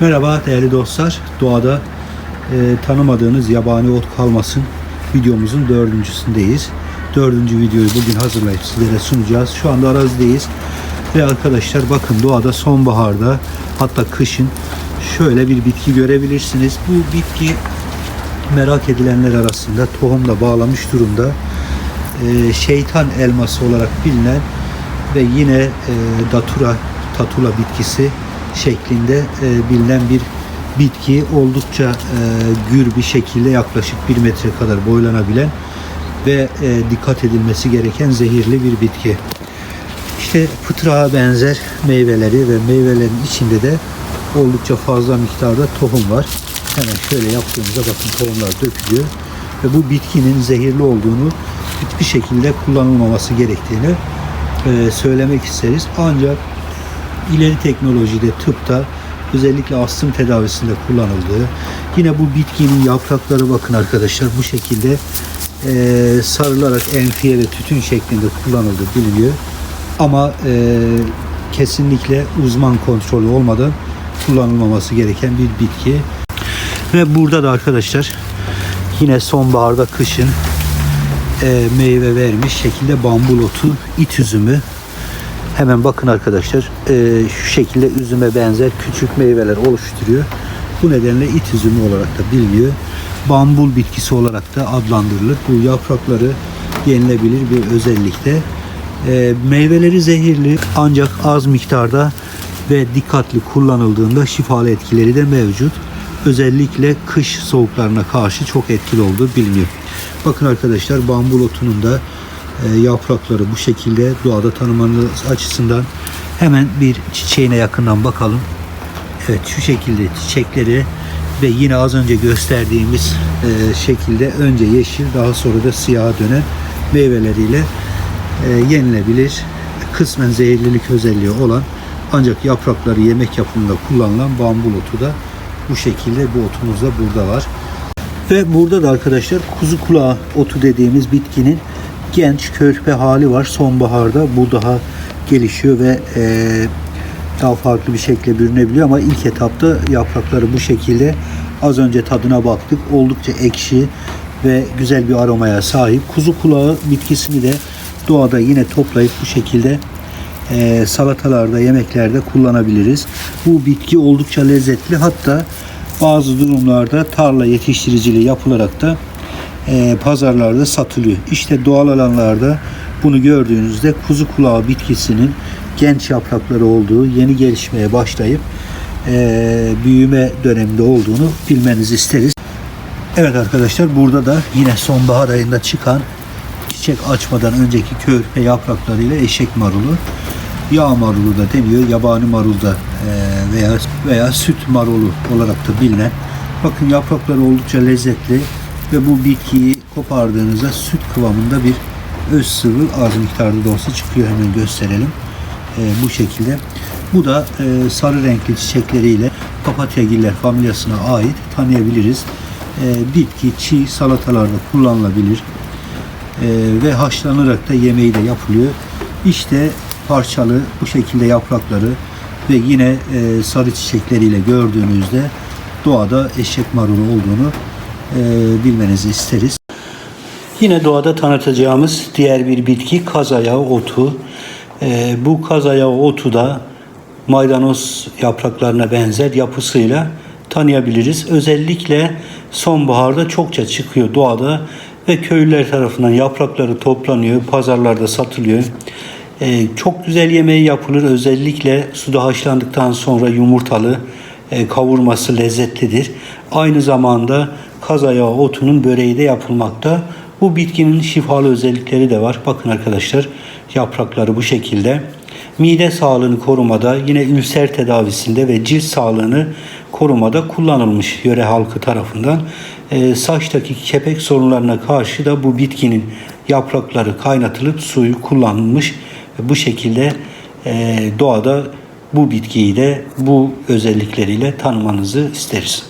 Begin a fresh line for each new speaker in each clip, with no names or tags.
Merhaba değerli dostlar. Doğada e, tanımadığınız yabani ot kalmasın videomuzun dördüncüsündeyiz. Dördüncü videoyu bugün hazırlayıp sizlere sunacağız. Şu anda arazideyiz. Ve arkadaşlar bakın doğada sonbaharda hatta kışın şöyle bir bitki görebilirsiniz. Bu bitki merak edilenler arasında tohumla bağlamış durumda. E, şeytan elması olarak bilinen ve yine e, datura tatula bitkisi şeklinde e, bilinen bir bitki oldukça e, gür bir şekilde yaklaşık bir metre kadar boylanabilen ve e, dikkat edilmesi gereken zehirli bir bitki. İşte fıtrağa benzer meyveleri ve meyvelerin içinde de oldukça fazla miktarda tohum var. Hemen şöyle yaptığımızda bakın tohumlar dökülüyor ve bu bitkinin zehirli olduğunu hiçbir şekilde kullanılmaması gerektiğini e, söylemek isteriz. Ancak ileri teknolojide tıpta özellikle astım tedavisinde kullanıldığı yine bu bitkinin yaprakları bakın arkadaşlar bu şekilde e, sarılarak enfiye ve tütün şeklinde kullanıldığı biliniyor. Ama e, kesinlikle uzman kontrolü olmadan kullanılmaması gereken bir bitki. Ve burada da arkadaşlar yine sonbaharda kışın e, meyve vermiş şekilde bambul otu, it üzümü. Hemen bakın arkadaşlar e, şu şekilde üzüme benzer küçük meyveler oluşturuyor. Bu nedenle it üzümü olarak da biliniyor. Bambul bitkisi olarak da adlandırılır. Bu yaprakları yenilebilir bir özellikte. E, meyveleri zehirli ancak az miktarda ve dikkatli kullanıldığında şifalı etkileri de mevcut. Özellikle kış soğuklarına karşı çok etkili olduğu biliniyor. Bakın arkadaşlar bambul otunun da yaprakları bu şekilde doğada tanımanız açısından hemen bir çiçeğine yakından bakalım. Evet şu şekilde çiçekleri ve yine az önce gösterdiğimiz e, şekilde önce yeşil daha sonra da siyaha dönen meyveleriyle e, yenilebilir. Kısmen zehirlilik özelliği olan ancak yaprakları yemek yapımında kullanılan bambul otu da bu şekilde bu otumuz da burada var. Ve burada da arkadaşlar kuzu kulağı otu dediğimiz bitkinin genç körpe hali var. Sonbaharda bu daha gelişiyor ve e, daha farklı bir şekilde bürünebiliyor ama ilk etapta yaprakları bu şekilde az önce tadına baktık. Oldukça ekşi ve güzel bir aromaya sahip. Kuzu kulağı bitkisini de doğada yine toplayıp bu şekilde e, salatalarda, yemeklerde kullanabiliriz. Bu bitki oldukça lezzetli. Hatta bazı durumlarda tarla yetiştiriciliği yapılarak da e, pazarlarda satılıyor. İşte doğal alanlarda bunu gördüğünüzde kuzu kulağı bitkisinin genç yaprakları olduğu, yeni gelişmeye başlayıp e, büyüme döneminde olduğunu bilmenizi isteriz. Evet arkadaşlar burada da yine sonbahar ayında çıkan çiçek açmadan önceki körpe yapraklarıyla eşek marulu, yağ marulu da deniyor. Yabani marul da e, veya veya süt marulu olarak da bilinen. Bakın yaprakları oldukça lezzetli ve bu bitkiyi kopardığınızda süt kıvamında bir öz sıvı az miktarda da olsa çıkıyor. Hemen gösterelim. E, bu şekilde. Bu da e, sarı renkli çiçekleriyle papatyagiller familyasına ait tanıyabiliriz. E, bitki çiğ salatalarda kullanılabilir e, ve haşlanarak da yemeği de yapılıyor. İşte parçalı bu şekilde yaprakları ve yine e, sarı çiçekleriyle gördüğünüzde doğada eşek marulu olduğunu e, bilmenizi isteriz. Yine doğada tanıtacağımız diğer bir bitki kaz ayağı otu. E, bu kaz ayağı otu da maydanoz yapraklarına benzer yapısıyla tanıyabiliriz. Özellikle sonbaharda çokça çıkıyor doğada ve köylüler tarafından yaprakları toplanıyor, pazarlarda satılıyor. Ee, çok güzel yemeği yapılır. Özellikle suda haşlandıktan sonra yumurtalı kavurması lezzetlidir. Aynı zamanda kaz ayağı otunun böreği de yapılmakta. Bu bitkinin şifalı özellikleri de var. Bakın arkadaşlar yaprakları bu şekilde. Mide sağlığını korumada, yine ülser tedavisinde ve cilt sağlığını korumada kullanılmış yöre halkı tarafından. E, saçtaki kepek sorunlarına karşı da bu bitkinin yaprakları kaynatılıp suyu kullanılmış. Bu şekilde e, doğada bu bitkiyi de bu özellikleriyle tanımanızı isteriz.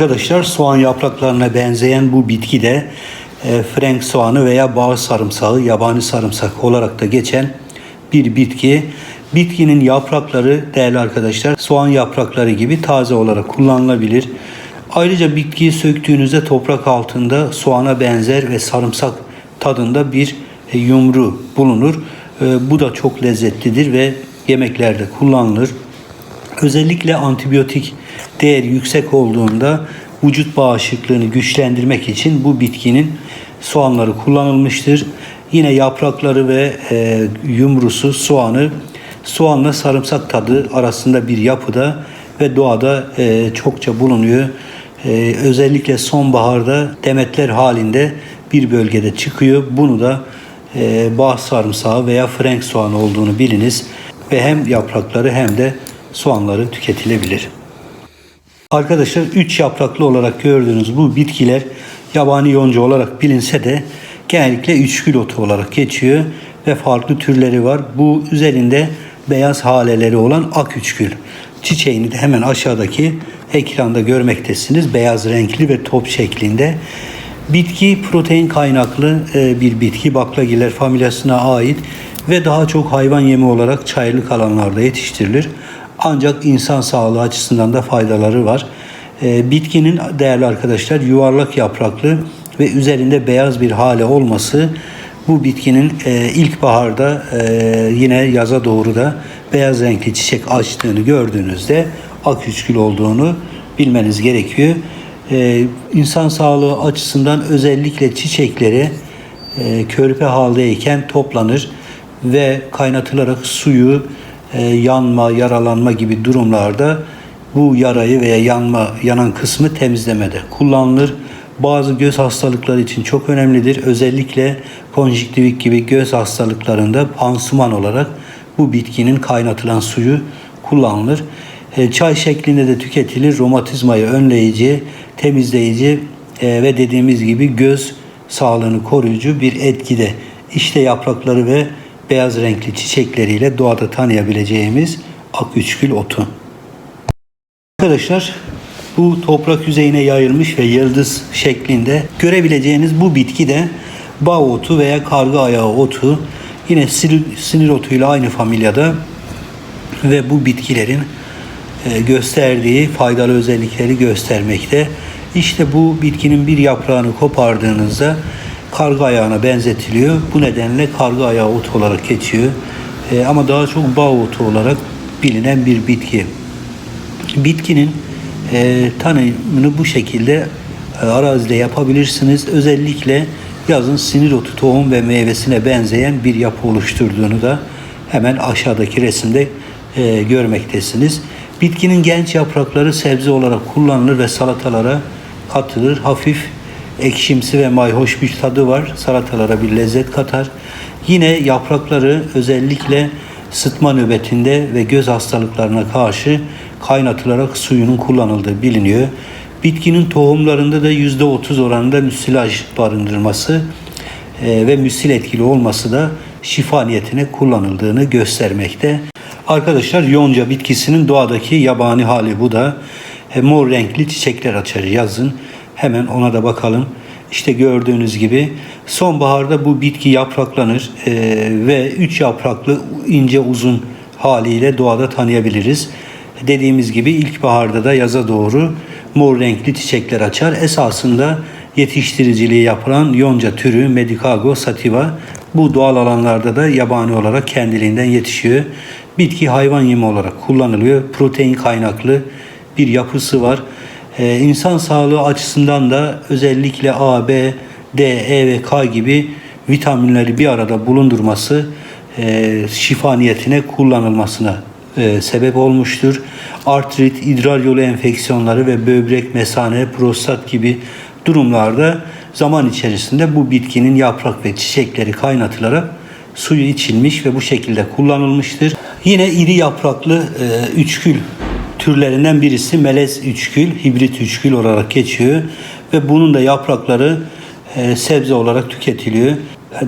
Arkadaşlar soğan yapraklarına benzeyen bu bitki de e, frenk soğanı veya bağ sarımsağı, yabani sarımsak olarak da geçen bir bitki. Bitkinin yaprakları değerli arkadaşlar soğan yaprakları gibi taze olarak kullanılabilir. Ayrıca bitkiyi söktüğünüzde toprak altında soğana benzer ve sarımsak tadında bir e, yumru bulunur. E, Bu da çok lezzetlidir ve yemeklerde kullanılır. Özellikle antibiyotik değeri yüksek olduğunda vücut bağışıklığını güçlendirmek için bu bitkinin soğanları kullanılmıştır. Yine yaprakları ve e, yumrusu soğanı soğanla sarımsak tadı arasında bir yapıda ve doğada e, çokça bulunuyor. E, özellikle sonbaharda demetler halinde bir bölgede çıkıyor. Bunu da e, bağ sarımsağı veya frenk soğanı olduğunu biliniz ve hem yaprakları hem de soğanları tüketilebilir. Arkadaşlar üç yapraklı olarak gördüğünüz bu bitkiler yabani yonca olarak bilinse de genellikle üçgül otu olarak geçiyor ve farklı türleri var. Bu üzerinde beyaz haleleri olan ak üçgül. Çiçeğini de hemen aşağıdaki ekranda görmektesiniz. Beyaz renkli ve top şeklinde. Bitki protein kaynaklı e, bir bitki. Baklagiller familyasına ait ve daha çok hayvan yemi olarak çayırlık alanlarda yetiştirilir. Ancak insan sağlığı açısından da faydaları var. E, Bitkinin değerli arkadaşlar yuvarlak yapraklı ve üzerinde beyaz bir hale olması bu bitkinin e, ilkbaharda e, yine yaza doğru da beyaz renkli çiçek açtığını gördüğünüzde ak üçgül olduğunu bilmeniz gerekiyor. E, insan sağlığı açısından özellikle çiçekleri e, körpe haldeyken toplanır ve kaynatılarak suyu e, yanma, yaralanma gibi durumlarda bu yarayı veya yanma, yanan kısmı temizlemede kullanılır. Bazı göz hastalıkları için çok önemlidir. Özellikle konjüktivit gibi göz hastalıklarında pansuman olarak bu bitkinin kaynatılan suyu kullanılır. E, Çay şeklinde de tüketilir. Romatizmayı önleyici, temizleyici e, ve dediğimiz gibi göz sağlığını koruyucu bir etkide. İşte yaprakları ve beyaz renkli çiçekleriyle doğada tanıyabileceğimiz ak üçgül otu. Arkadaşlar bu toprak yüzeyine yayılmış ve yıldız şeklinde görebileceğiniz bu bitki de bağ otu veya karga ayağı otu. Yine sinir, sinir otuyla aynı familyada ve bu bitkilerin e, gösterdiği faydalı özellikleri göstermekte. İşte bu bitkinin bir yaprağını kopardığınızda karga ayağına benzetiliyor. Bu nedenle karga ayağı otu olarak geçiyor. E, ama daha çok bağ otu olarak bilinen bir bitki. Bitkinin e, tanımını bu şekilde e, arazide yapabilirsiniz. Özellikle yazın sinir otu tohum ve meyvesine benzeyen bir yapı oluşturduğunu da hemen aşağıdaki resimde e, görmektesiniz. Bitkinin genç yaprakları sebze olarak kullanılır ve salatalara katılır. Hafif ekşimsi ve mayhoş bir tadı var. Salatalara bir lezzet katar. Yine yaprakları özellikle sıtma nöbetinde ve göz hastalıklarına karşı kaynatılarak suyunun kullanıldığı biliniyor. Bitkinin tohumlarında da %30 oranında müsilaj barındırması e, ve müsil etkili olması da şifa niyetine kullanıldığını göstermekte. Arkadaşlar yonca bitkisinin doğadaki yabani hali bu da. E, mor renkli çiçekler açar yazın. Hemen ona da bakalım. İşte gördüğünüz gibi sonbaharda bu bitki yapraklanır e, ve üç yapraklı ince uzun haliyle doğada tanıyabiliriz. Dediğimiz gibi ilkbaharda da yaza doğru mor renkli çiçekler açar. Esasında yetiştiriciliği yapılan yonca türü Medicago sativa bu doğal alanlarda da yabani olarak kendiliğinden yetişiyor. Bitki hayvan yemi olarak kullanılıyor. Protein kaynaklı bir yapısı var. Ee, insan sağlığı açısından da özellikle A, B, D, E ve K gibi vitaminleri bir arada bulundurması e, şifa niyetine kullanılmasına e, sebep olmuştur. Artrit, idrar yolu enfeksiyonları ve böbrek, mesane, prostat gibi durumlarda zaman içerisinde bu bitkinin yaprak ve çiçekleri kaynatılarak suyu içilmiş ve bu şekilde kullanılmıştır. Yine iri yapraklı e, üçgül türlerinden birisi melez üçgül, hibrit üçgül olarak geçiyor ve bunun da yaprakları e, sebze olarak tüketiliyor.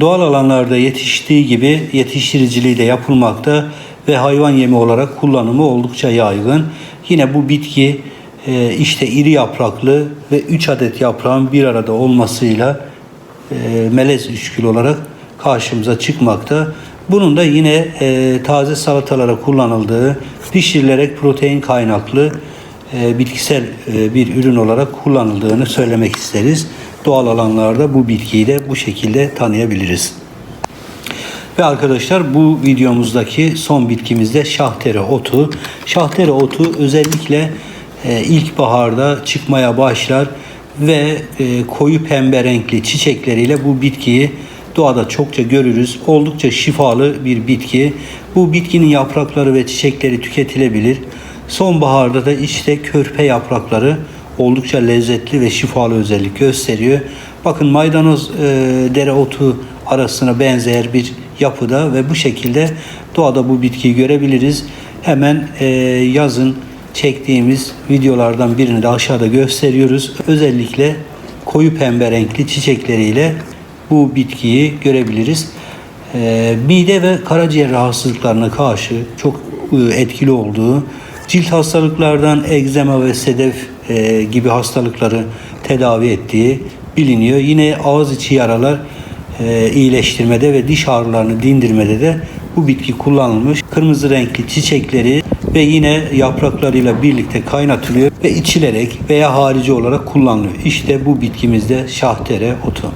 Doğal alanlarda yetiştiği gibi yetiştiriciliği de yapılmakta ve hayvan yemi olarak kullanımı oldukça yaygın. Yine bu bitki e, işte iri yapraklı ve 3 adet yaprağın bir arada olmasıyla e, melez üçgül olarak karşımıza çıkmakta. Bunun da yine e, taze salatalara kullanıldığı, pişirilerek protein kaynaklı e, bitkisel e, bir ürün olarak kullanıldığını söylemek isteriz. Doğal alanlarda bu bitkiyi de bu şekilde tanıyabiliriz. Ve arkadaşlar bu videomuzdaki son bitkimiz de şahtere otu. Şahtere otu özellikle e, ilkbaharda çıkmaya başlar ve e, koyu pembe renkli çiçekleriyle bu bitkiyi doğada çokça görürüz. Oldukça şifalı bir bitki. Bu bitkinin yaprakları ve çiçekleri tüketilebilir. Sonbaharda da işte körpe yaprakları oldukça lezzetli ve şifalı özellik gösteriyor. Bakın maydanoz e, dereotu arasına benzer bir yapıda ve bu şekilde doğada bu bitkiyi görebiliriz. Hemen e, yazın çektiğimiz videolardan birini de aşağıda gösteriyoruz. Özellikle koyu pembe renkli çiçekleriyle bu bitkiyi görebiliriz. E, mide ve karaciğer rahatsızlıklarına karşı çok e, etkili olduğu, cilt hastalıklardan egzema ve sedef e, gibi hastalıkları tedavi ettiği biliniyor. Yine ağız içi yaralar e, iyileştirmede ve diş ağrılarını dindirmede de bu bitki kullanılmış. Kırmızı renkli çiçekleri ve yine yapraklarıyla birlikte kaynatılıyor ve içilerek veya harici olarak kullanılıyor. İşte bu bitkimizde şahtere otu.